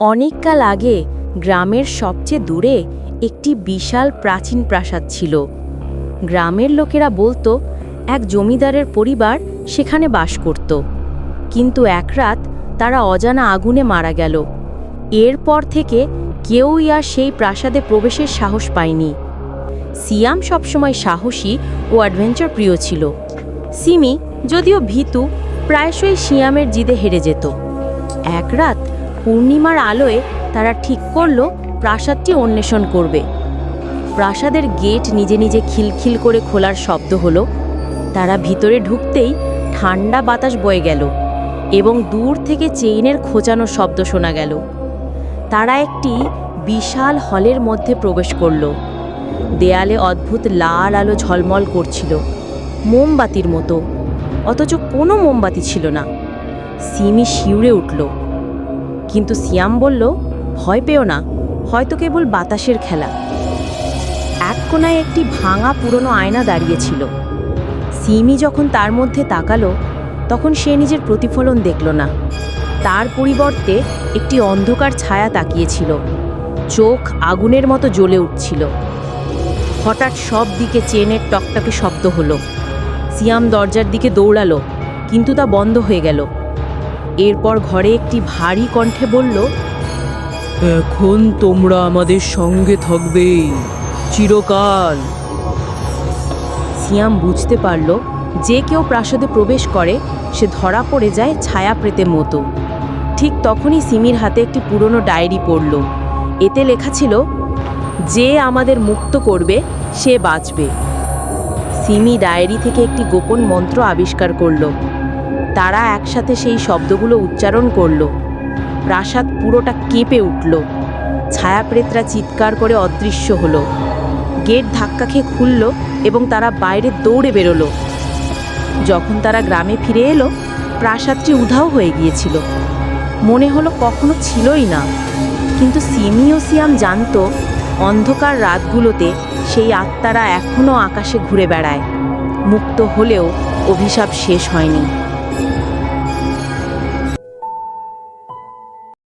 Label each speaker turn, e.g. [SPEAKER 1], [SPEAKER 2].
[SPEAKER 1] অনেককাল আগে গ্রামের সবচেয়ে দূরে একটি বিশাল প্রাচীন প্রাসাদ ছিল। গ্রামের লোকেরা বলতো, এক জমিদারের পরিবার সেখানে বাস করত। কিন্তু এক রাত তারা অজানা আগুনে মারা গেল। এরপর থেকে কেউই আর সেই প্রাসাদে প্রবেশের সাহস পায়নি। সিয়াম সবসময় সাহসী ও অ্যাডভেঞ্চার প্রিয় ছিল। সিমি, যদিও ভীতু, প্রায়শই সিয়ামের জিদে হেরে যেত। এক রাত পূর্ণিমার আলোয় তারা ঠিক করল প্রাসাদটি অন্বেষণ করবে। প্রাসাদের গেট নিজে নিজে খিলখিল করে খোলার শব্দ হলো। তারা ভিতরে ঢুকতেই ঠান্ডা বাতাস বয়ে গেল এবং দূর থেকে চেইনের খোঁচানো শব্দ শোনা গেল। তারা একটি বিশাল হলের মধ্যে প্রবেশ করল। দেয়ালে অদ্ভুত লাল আলো ঝলমল করছিল, মোমবাতির মতো। অথচ কোনো মোমবাতি ছিল না। সিমি শিউরে উঠল। কিন্তু সিয়াম বলল, ভয় পেও না, হয়তো কেবল বাতাসের খেলা। এক কোনায় একটি ভাঙা পুরনো আয়না দাঁড়িয়েছিল সিমি যখন তার মধ্যে তাকালো, তখন সে নিজের প্রতিফলন দেখল না। তার পরিবর্তে একটি অন্ধকার ছায়া তাকিয়েছিল। চোখ আগুনের মতো জ্বলে উঠছিল। হঠাৎ সব দিকে চেনের টকটকে শব্দ হলো। সিয়াম দরজার দিকে দৌড়ালো, কিন্তু তা বন্ধ হয়ে গেল। এরপর ঘরে একটি ভারী কণ্ঠে বলল
[SPEAKER 2] এখন তোমরা আমাদের সঙ্গে থাকবে চিরকাল।
[SPEAKER 1] সিয়াম বুঝতে পারল যে কেউ প্রাসাদে প্রবেশ করে সে ধরা পড়ে যায় ছায়া প্রেতের মতো। ঠিক তখনই সিমির হাতে একটি পুরনো ডায়েরি পড়ল। এতে লেখা ছিল যে আমাদের মুক্ত করবে সে বাঁচবে। সিমি ডায়েরি থেকে একটি গোপন মন্ত্র আবিষ্কার করল। তারা একসাথে সেই শব্দগুলো উচ্চারণ করল। প্রাসাদ পুরোটা কেঁপে উঠল। ছায়াপ্রেতরা চিৎকার করে অদৃশ্য হলো। গেট ধাক্কা খেয়ে খুলল এবং তারা বাইরে দৌড়ে বেরোলো। যখন তারা গ্রামে ফিরে এলো, প্রাসাদটি উধাও হয়ে গিয়েছিল। মনে হলো কখনো ছিলই না। কিন্তু সিমি ও সিয়াম জানতো, অন্ধকার রাতগুলোতে সেই আত্মারা এখনও আকাশে ঘুরে বেড়ায়। মুক্ত হলেও অভিশাপ শেষ হয়নি।